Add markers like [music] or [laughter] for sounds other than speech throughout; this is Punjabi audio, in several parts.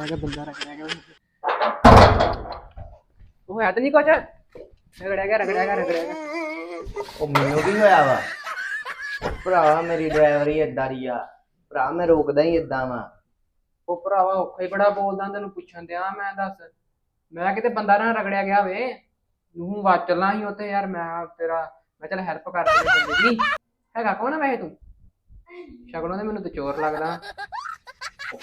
ਰਗੜਿਆ ਗਿਆ ਬੰਦਾ ਰਗੜਿਆ ਗਿਆ ਉਹ ਹੈ ਤਾਂ ਨਹੀਂ ਕੁਛ? ਰਗੜਿਆ ਗਿਆ ਰਗੜਿਆ ਗਿਆ ਰਗੜਿਆ ਗਿਆ। ਉਹ ਮੈਨੂੰ ਕੀ ਹੋਇਆ ਵਾ? ਭਰਾ ਮੇਰੀ ਡਰਾਈਵਰੀ ਏਦਾਂ ਦੀ ਆ। ਭਰਾ ਮੈਂ ਰੋਕਦਾ ਹੀ ਏਦਾਂ ਵਾ। ਉਹ ਭਰਾਵਾ ਔਖਾ ਹੀ ਬੜਾ ਬੋਲਦਾ ਤੈਨੂੰ ਪੁੱਛਣ ਦਿਆ ਮੈਂ ਦੱਸ। ਮੈਂ ਕਿਤੇ ਬੰਦਾ ਨਾ ਰਗੜਿਆ ਗਿਆ ਵੇ। ਨੂੰ ਵਾਚਲਣਾ ਸੀ ਉੱਥੇ ਯਾਰ ਮੈਂ ਤੇਰਾ ਮੈਂ ਚੱਲ ਹੈਲਪ ਕਰ ਦੇ ਬੰਦੇ ਦੀ ਹੈਗਾ ਕੌਣ ਆ ਵੈਸੇ ਤੂੰ? ਸ਼ਕਲੋਂ ਤੇ ਮੈਨੂੰ ਤੇ ਚੋਰ ਲੱਗਦਾ।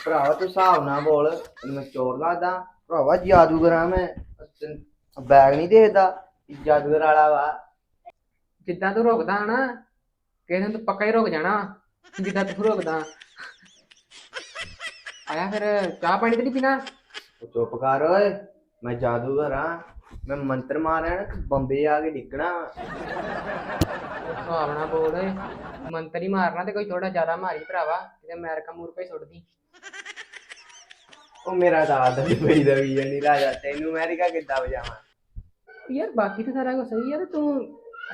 ਭਰਾਵਾ ਤੂੰ ਹਿਸਾਬ ਨਾਲ ਬੋਲ ਮੈਂ ਚੋਰ ਲੱਗਦਾ। ਭਰਾਵਾ ਜਾਦੂਗਰਾਂ ਮੈਂ। ਬੈਗ ਨਹੀਂ ਦੇਖਦਾ ਜਾਦੂਗਰ ਵਾਲਾ ਵਾ। ਜਿੱਦਾਂ ਤੂੰ ਰੁਕਦਾ ਨਾ ਕਿਸੇ ਦਿਨ ਤੂੰ ਪੱਕਾ ਹੀ ਰੁਕ ਜਾਣਾ। ਜਿੱਦਾਂ ਤੂੰ ਰੁਕਦਾ। ਆਇਆ ਫਿਰ ਚਾਹ ਪਾਣੀ ਤੇ ਨਹੀਂ ਪੀਣਾ? ਉਹ ਚੁੱਪ ਕਰ ਓਏ ਮੈਂ ਜਾਦੂਗਰ ਆ। ਮੈਂ ਮੰਤਰ ਮਾਰਿਆ ਨਾ ਤੇ ਬੰਬੇ ਆ ਕੇ ਡਿੱਗਣਾ। ਹਿਸਾਬ ਨਾਲ ਬੋਲ ਓਏ ਮੰਤਰ ਹੀ ਮਾਰਨਾ ਤੇ ਕੋਈ ਥੋੜਾ ਜ਼ਿਆਦਾ ਮਾਰੀ ਭਰਾਵਾ ਕਿਤੇ ਅਮਰੀਕਾ ਮੂਰਕਾ ਹੀ ਸੁੱਟਦੀ। ਉਹ ਮੇਰਾ ਤਾਂ ਆਦਤ ਪਈ ਦਾ ਵੀ ਨਹੀਂ ਰਾਜਾ ਤੈਨੂੰ ਅਮਰੀਕਾ ਕਿੱਦਾਂ ਵਜਾਵਾਂ। ਯਾਰ ਬਾਕੀ ਤਾਂ ਸਾਰਾ ਕੁਝ ਸਹੀ ਆ ਤੇ ਤੂੰ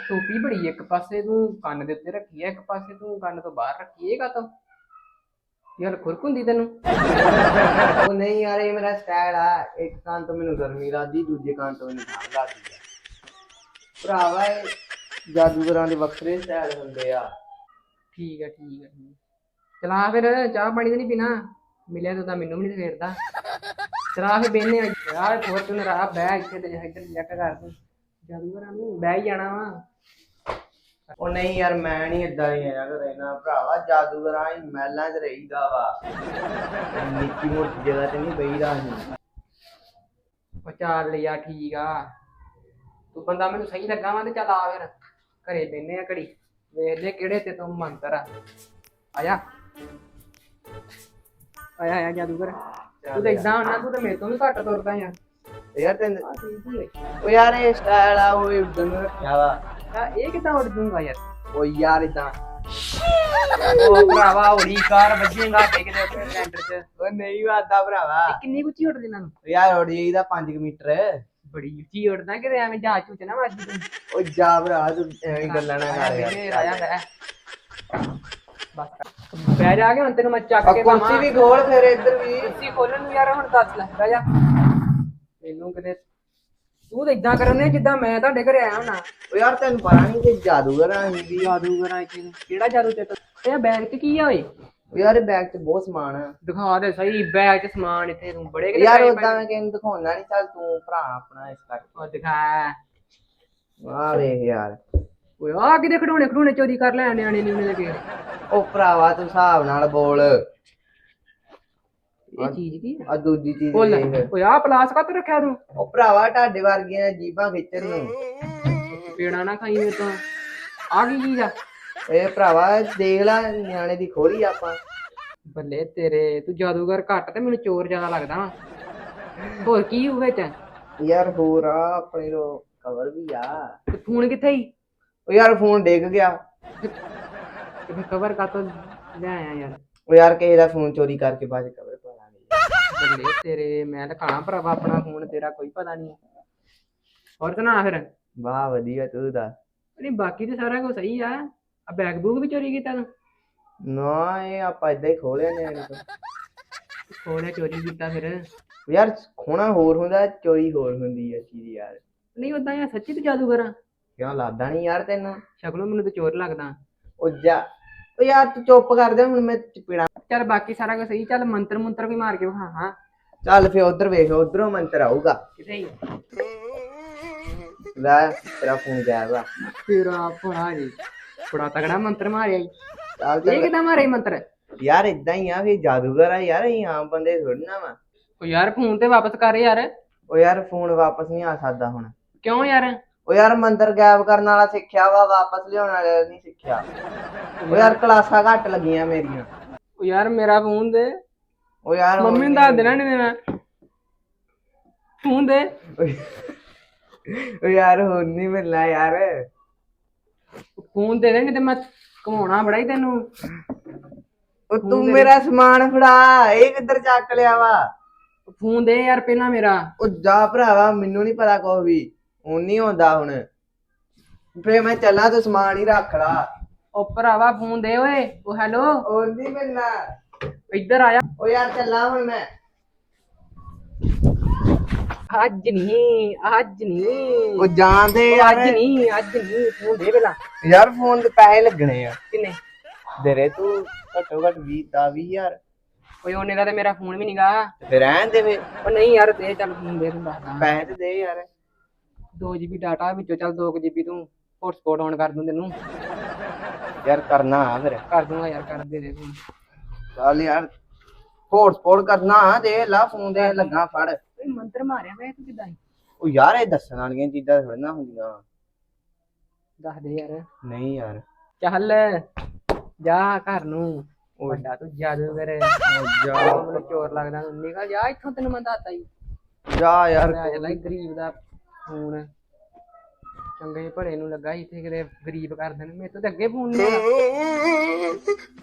ਟੋਪੀ ਬੜੀ ਇੱਕ ਪਾਸੇ ਤੂੰ ਕੰਨ ਦੇ ਉੱਤੇ ਰੱਖੀ ਆ ਇੱਕ ਪਾਸੇ ਤੂੰ ਕੰਨ ਤੋਂ ਬਾਹਰ ਰੱਖੀ ਏ ਕਾਤੋਂ? ਯਾਰ ਖੁਰਕ ਹੁੰਦੀ ਤੈਨੂੰ। ਉਹ ਨਹੀਂ ਯਾਰ ਇਹ ਮੇਰਾ ਸਟਾਈਲ ਆ। ਇੱਕ ਕੰਨ ਤੋਂ ਮੈਨੂੰ ਗਰਮੀ ਲੱਗਦੀ ਦੂਜੇ ਕੰਨ ਤੋਂ ਮੈਨੂੰ ਠੰਡ ਲੱਗਦੀ ਆ। ਭਰਾਵਾ ਇਹ ਜਾਦੂਗਰਾਂ ਦੇ ਵੱਖਰੇ ਸਟਾਈਲ ਹੁੰਦੇ ਆ। ਠੀਕ ਹੈ ਠੀਕ ਹੈ ਚਲਾ ਫਿਰ ਚਾਹ ਪਾਣੀ ਤੇ ਨਹੀਂ ਪੀਣਾ? ਮਿਲਿਆ ਤੂੰ ਤਾਂ ਮੈਨੂੰ ਵੀ ਨਹੀਂ ਫੇਰਦਾ ਚਲਾ ਫਿਰ ਬੇਨੇ ਯਾਰ ਫੋਰਚੂਨ ਰਾ ਬੈ ਇੱਥੇ ਤੇ ਇੱਧਰ ਚੈੱਕ ਕਰ ਤੂੰ ਜਾਦੂਗਰਾਂ ਨੂੰ ਬਹਿ ਹੀ ਜਾਣਾ ਵਾ। ਉਹ ਨਹੀਂ ਯਾਰ, ਮੈਂ ਨਹੀਂ ਇਦਾਂ ਹੀ ਆਇਆ ਘਰੇ ਨਾ। ਭਰਾਵਾ, ਜਾਦੂਗਰਾਂ ਹੀ ਮਹਿਲਾਂ 'ਚ ਰਹੀਦਾ ਵਾ। ਨਿੱਕੀ ਮੋਟੀ ਜਗ੍ਹਾ ਤੇ ਨਹੀਂ ਬਈਦਾ ਅਸੀਂ ਉਹ ਚੱਲ ਲਿਆ ਠੀਕ ਆ। ਤੂੰ ਬੰਦਾ ਮੈਨੂੰ ਸਹੀ ਲੱਗਾ ਵਾ ਤੇ ਚੱਲ ਆ ਫਿਰ। ਘਰੇ ਬੈਨੇ ਆ ਘੜੀ। ਵੇਖਦੇ ਕਿਹੜੇ ਤੇ ਤੂੰ ਮੰਤਰ ਆ। ਆਇਆ ਆਇਆ ਆਇਆ ਜਾਦੂਗਰ। ਤੂੰ ਤਾਂ ਇਦਾਂ ਹੋਣਾ ਤੂੰ ਤਾਂ ਮੇਰੇ ਤੋਂ ਵੀ ਘੱਟ ਤੁਰਦਾ ਯਾਰ ਯਾਰ ਤੈਨੂੰ ਆ ਉਹ ਯਾਰ ਇਹ ਸਟਾਈਲ ਆ ਉਹ ਉਦੋਂ ਨੂੰ ਰੱਖਿਆ ਵਾ? ਆ ਇਹ ਕਿੱਦਾਂ ਉੱਡ ਜੂਗਾ ਯਾਰ? ਉਹ ਯਾਰ ਇਦਾਂ ਉਹ ਭਰਾਵਾ ਹੋਲੀ ਕਾਰ ਵੱਜੇਗਾ ਕਿਤੇ ਆਪਣੇ ਲੈਂਡਰ 'ਚ। ਉਹ ਨਹੀਂ ਵਾਦਾ ਭਰਾਵਾ। ਕਿੰਨੀ ਉੱਚੀ ਉੱਡਦੇ ਇਹਨਾਂ ਨੂੰ? ਯਾਰ ਉੜ ਜਾਈਦਾ 5 ਮੀਟਰ। ਬੜੀ ਉੱਚੀ ਉੱਡਦਾ ਕਿਤੇ ਐਵੇਂ ਜਹਾਜ਼ ਝੂਚ ਨਾ ਵੱਜ ਉਹ ਜਾ ਭਰਾ ਤੂੰ ਐਵੇਂ ਗੱਲਾਂ ਨਾ ਕਰ ਯਾਰ। ਬਸ। ਕਰ। ਬਹਿ ਜਾ ਕੇ ਹੁਣ ਤੈਨੂੰ ਮੈਂ ਚੱਕ ਆ ਕੇ ਕੁਰਸੀ ਵੀ ਖੋਲ ਫਿਰ ਇੱਧਰ ਵੀ। ਕੁਰਸੀ ਖੋਲਣ ਨੂੰ ਯਾਰ ਹੁਣ ਦੱਸ ਲੈ ਬਹਿ ਜਾ। ਤੈਨੂੰ ਕਿਤੇ ਤੂੰ ਤਾਂ ਇਦਾਂ ਕਰਨੇ ਜਿੱਦਾਂ ਮੈਂ ਤੁਹਾਡੇ ਘਰੇ ਆਇਆ ਹੁਣਾ। ਉਹ ਯਾਰ ਤੈਨੂੰ ਪਤਾ ਨਹੀਂ ਕਿ ਜਾਦੂਗਰ ਆ ਅਸੀਂ ਵੀ। ਜਾਦੂਗਰਾਂ ਇੱਥੇ ਕਿਹੜਾ ਜਾਦੂ ਤੇ? ਇਹ ਬੈਗ 'ਚ ਕੀ ਆ ਓਏ? ਉਹ ਯਾਰ ਇਹ ਬੈਗ 'ਚ ਬਹੁਤ ਸਮਾਨ ਆ। ਦਿਖਾ ਦੇ ਸਹੀ ਬੈਗ 'ਚ ਸਮਾਨ ਇੱਥੇ ਤੂੰ ਬੜੇ ਕਿਤੇ ਯਾਰ ਉਦਾਂ ਮੈਂ ਕਿਸੇ ਨੂੰ ਦਿਖਾਉਣਾ ਨਹੀਂ ਚੱਲ ਤੂੰ ਭਰਾ ਆਪਣਾ ਇਸ ਕਰਕੇ। ਉਹ ਦਿਖਾ। ਆ ਵੇਖ ਯਾਰ। ਓਏ ਆ ਕਿਤੇ ਖਡੋਣੇ ਖਡੋਣੇ ਚੋਰੀ ਕਰ ਲੈ ਨਿਆਣੇ ਨਿਆਣੇ ਦੇ ਕੇ ਉਹ ਭਰਾਵਾ ਤੂੰ ਹਿਸਾਬ ਨਾਲ ਬੋਲ। ਇਹ ਚੀਜ਼ ਕੀ ਆ? ਆ ਦੂਜੀ ਚੀਜ਼ ਉਹ ਲੈ ਦੇਖ। ਓਏ ਆ ਪਲਾਸ ਕੱਤ ਰੱਖਿਆ ਤੂੰ? ਉਹ ਭਰਾਵਾ ਤੁਹਾਡੇ ਵਰਗੀਆਂ ਜੀਬਾਂ ਖਿੱਚਣ ਨੂੰ ਪੇੜਾ ਨਾ ਖਾਈ ਮੇਰੇ ਤੋਂ। ਆ ਕੀ ਚੀਜ਼ ਆ? ਇਹ ਭਰਾਵਾ ਦੇਖ ਲੈ ਨਿਆਣੇ ਦੀ ਆਪਾਂ। ਬੱਲੇ ਤੇਰੇ ਤੂੰ ਜਾਦੂਗਰ ਘੱਟ ਤੇ ਮੈਨੂੰ ਚੋਰ ਜ਼ਿਆਦਾ ਲੱਗਦਾ। ਵਾ ਹੋਰ ਕੀ ਉਹ ਵਿੱਚ? ਯਾਰ ਹੋਰ ਆ ਆਪਣੇ ਲੋ ਕਵਰ ਵੀ ਆ। ਤੇ ਫੋਨ ਕਿੱਥੇ ਹੀ ਉਹ ਯਾਰ ਫੋਨ ਡਿੱਗ ਗਿਆ। ਤੇ ਫਿਰ ਕਵਰ ਕਾਤੋਂ ਲੈ ਆਇਆ ਯਾਰ? ਉਹ ਯਾਰ ਕਿਸੇ ਦਾ ਫੋਨ ਚੋਰੀ ਕਰਕੇ ਬਾਅਦ ਕਵਰ ਪਾ ਲਾਂਗੇ। ਬੱਲੇ ਤੇਰੇ ਮੈਂ ਤਾਂ ਖਾਣਾ ਭਰਾਵਾ ਆਪਣਾ ਫੋਨ ਤੇਰਾ ਕੋਈ ਪਤਾ ਨਹੀਂ। ਹੋਰ ਸੁਣਾ ਫਿਰ। ਵਾਹ ਵਧੀਆ ਤੂੰ ਦੱਸ? ਨਹੀਂ ਬਾਕੀ ਤੇ ਸਾਰਾ ਕੁਝ ਸਹੀ ਆ। ਆ ਬੈਗ ਬੂਗ ਵੀ ਚੋਰੀ ਕੀਤਾ ਤੂੰ? ਨਾ ਇਹ ਆਪਾਂ ਇਦਾਂ ਹੀ ਖੋਲਿਆ ਨਿਆਣੇ ਤੋਂ ਖੋਲਿਆ ਚੋਰੀ ਕੀਤਾ ਫਿਰ। ਯਾਰ ਖੋਣਾ ਹੋਰ ਹੁੰਦਾ ਚੋਰੀ ਹੋਰ ਹੁੰਦੀ ਆ ਚੀਜ਼ ਯਾਰ। ਨਹੀਂ ਉਦਾਂ ਯਾਰ ਸੱਚੀ ਤੂੰ ਜਾਦੂਗਰ ਆ ਕਿਉਂ ਲੱਗਦਾ ਨਹੀਂ ਯਾਰ ਤੈਨੂੰ? ਸ਼ਕਲੋਂ ਮੈਨੂੰ ਤੇ ਚੋਰ ਲੱਗਦਾ। ਉਹ ਜਾ ਉਹ ਯਾਰ ਤੂੰ ਚੁੱਪ ਕਰ ਜਾ ਹੁਣ ਮੈਂ ਚਪੇੜਾ ਚੱਲ ਬਾਕੀ ਸਾਰਾ ਕੁਝ ਸਹੀ ਚੱਲ ਮੰਤਰ ਮੁੰਤਰ ਕੋਈ ਮਾਰ ਕੇ ਵਿਖਾ ਹਾਂ। ਚੱਲ ਫੇ ਉਧਰ ਵੇਖ ਉਧਰੋਂ ਮੰਤਰ ਆਊਗਾ। ਹੀ। ਲੈ ਤੇਰਾ ਫੋਨ ਜਾਏਗਾ ਤੇਰਾ ਭਰਾ ਜੀ ਬੜਾ ਤਗੜਾ ਮੰਤਰ ਮਾਰਿਆ ਈ। ਚੱਲ ਇਹ ਚੱਲ। ਕਿਦਾਂ ਮਾਰਿਆ ਮੰਤਰ? ਯਾਰ ਇਦਾਂ ਹੀ ਆ ਵੀ ਜਾਦੂਗਰ ਆ ਯਾਰ ਅਸੀਂ ਆਮ ਬੰਦੇ ਥੋੜਨਾ ਵਾ। ਉਹ ਯਾਰ ਫੋਨ ਤੇ ਵਾਪਸ ਕਰ ਯਾਰ। ਉਹ ਯਾਰ ਫੋਨ ਵਾਪਸ ਨਹੀਂ ਆ ਸਕਦਾ ਹੁਣ। ਕਿਉਂ ਯਾਰ? ਉਹ ਯਾਰ ਮੰਦਰ ਗਾਇਬ ਕਰਨ ਵਾਲਾ ਸਿੱਖਿਆ ਵਾ ਵਾਪਸ ਲਿਆਉਣ ਵਾਲਾ ਨਹੀਂ ਸਿੱਖਿਆ। ਉਹ ਯਾਰ ਕਲਾਸਾਂ ਘੱਟ ਲੱਗੀਆਂ ਮੇਰੀਆਂ। ਉਹ ਯਾਰ ਮੇਰਾ ਫੋਨ ਦੇ। ਉਹ ਯਾਰ ਮੰਮੀ ਨੂੰ ਦੱਸ ਦੇਣਾ ਨਹੀਂ ਦੇਣਾ। ਫੋਨ ਦੇ। ਉਹ ਯਾਰ ਹੁਣ ਨਹੀਂ ਮਿਲਣਾ ਯਾਰ। ਫੋਨ ਦੇ ਦੇ ਨਹੀਂ ਤੇ ਮੈਂ ਕਮਾਉਣਾ ਬੜਾ ਹੀ ਤੈਨੂੰ। ਉਹ ਤੂੰ ਮੇਰਾ ਸਮਾਨ ਫੜਾ ਇਹ ਕਿੱਧਰ ਚੱਕ ਲਿਆ ਵਾ? ਫੋਨ ਦੇ ਯਾਰ ਪਹਿਲਾਂ ਮੇਰਾ। ਉਹ ਜਾ ਭਰਾਵਾ ਮੈਨੂੰ ਨਹੀਂ ਪਤਾ ਕੁਛ ਵੀ। ਹੁਣ ਨਹੀਂ ਹੁੰਦਾ ਹੁਣ। ਫੇ ਮੈਂ ਚੱਲਾਂ ਤੂੰ ਸਮਾਨ ਹੀ ਰੱਖ ਲਾ। ਉਹ ਭਰਾਵਾ ਫੋਨ ਦੇ ਓਏ ਉਹ ਹੈਲੋ। ਨਹੀਂ ਮਿਲਣਾ। ਇੱਧਰ ਆਇਆ ਉਹ ਯਾਰ ਚੱਲਾਂ ਹੁਣ ਮੈਂ। ਅੱਜ ਨਹੀਂ ਅੱਜ ਨਹੀਂ ਉਹ ਜਾਣਦੇ ਯਾਰ। ਅੱਜ ਨਹੀਂ ਅੱਜ ਨਹੀਂ ਤੂੰ ਦੇ ਵੇਲਾ ਯਾਰ ਫੋਨ ਤੇ ਪੈਸੇ ਲੱਗਣੇ ਆ। ਕਿੰਨੇ? ਦੇਰੇ ਤੂੰ ਘੱਟੋ ਘੱਟ 20 ਦਾ 20 ਯਾਰ ਓਏ ਉਹਨੇ ਦਾ ਤੇ ਮੇਰਾ ਫੋਨ ਵੀ ਨਹੀਂਗਾ ਤੇ ਫਿਰ ਰਹਿਣ ਦੇ ਵੇ ਉਹ ਨਹੀਂ ਯਾਰ ਦੇ ਚੱਲ ਫੋਨ ਦੇ ਦਿੰਦਾ ਪੈਸੇ ਤੇ ਦੇ ਯਾਰ। 2 GB ਡਾਟਾ ਵਿੱਚੋਂ ਚੱਲ 2 GB ਤੂੰ ਹੌਟਸਪੌਟ ਆਨ ਕਰ ਦੂੰ ਤੈਨੂੰ। ਯਾਰ ਕਰਨਾ ਆ ਫਿਰ। ਕਰ ਦੂੰਗਾ ਯਾਰ ਕਰ ਦੇ ਦੇ ਤੂੰ। ਚੱਲ ਯਾਰ ਫੋੜ ਕਰਨਾ ਆ, ਦੇ ਲਾ ਫੋਨ ਦੇ ਲੱਗਾ ਫੜ। ਓਏ ਮੰਤਰ ਮਾਰਿਆ ਵੇ ਤੂੰ ਕਿਦਾਂ ਉਹ ਯਾਰ ਇਹ ਦੱਸਣ ਵਾਲੀਆਂ ਚੀਜ਼ਾਂ ਥੋੜਾ ਨਾ ਹੁੰਦੀਆਂ। ਦੱਸ ਦੇ ਯਾਰ। ਨਹੀਂ ਯਾਰ। ਚੱਲ ਜਾ ਘਰ ਨੂੰ। ਵੱਡਾ ਤੂੰ ਜਾਦੂਗਰ ਜਾ। ਮੈਨੂੰ ਚੋਰ ਲੱਗਦਾ ਨਿਕਲ ਜਾ ਇੱਥੋਂ ਤੈਨੂੰ ਮੈਂ ਦੱਸਤਾ ਹੀ। ਜਾ ਯਾਰ। ਜਾ ਗਰੀਬ ਦਾ ਫੋਨ। ਚੰਗੇ ਭਲੇ ਨੂੰ ਲੱਗਾ ਸੀ, ਇੱਥੇ ਕਿਤੇ ਗਰੀਬ ਕਰ ਦੇਣ ਮੇਰੇ ਤੋਂ ਤੇ ਅੱਗੇ ਫੋਨ ਨਹੀਂ ਹੈਗਾ [laughs]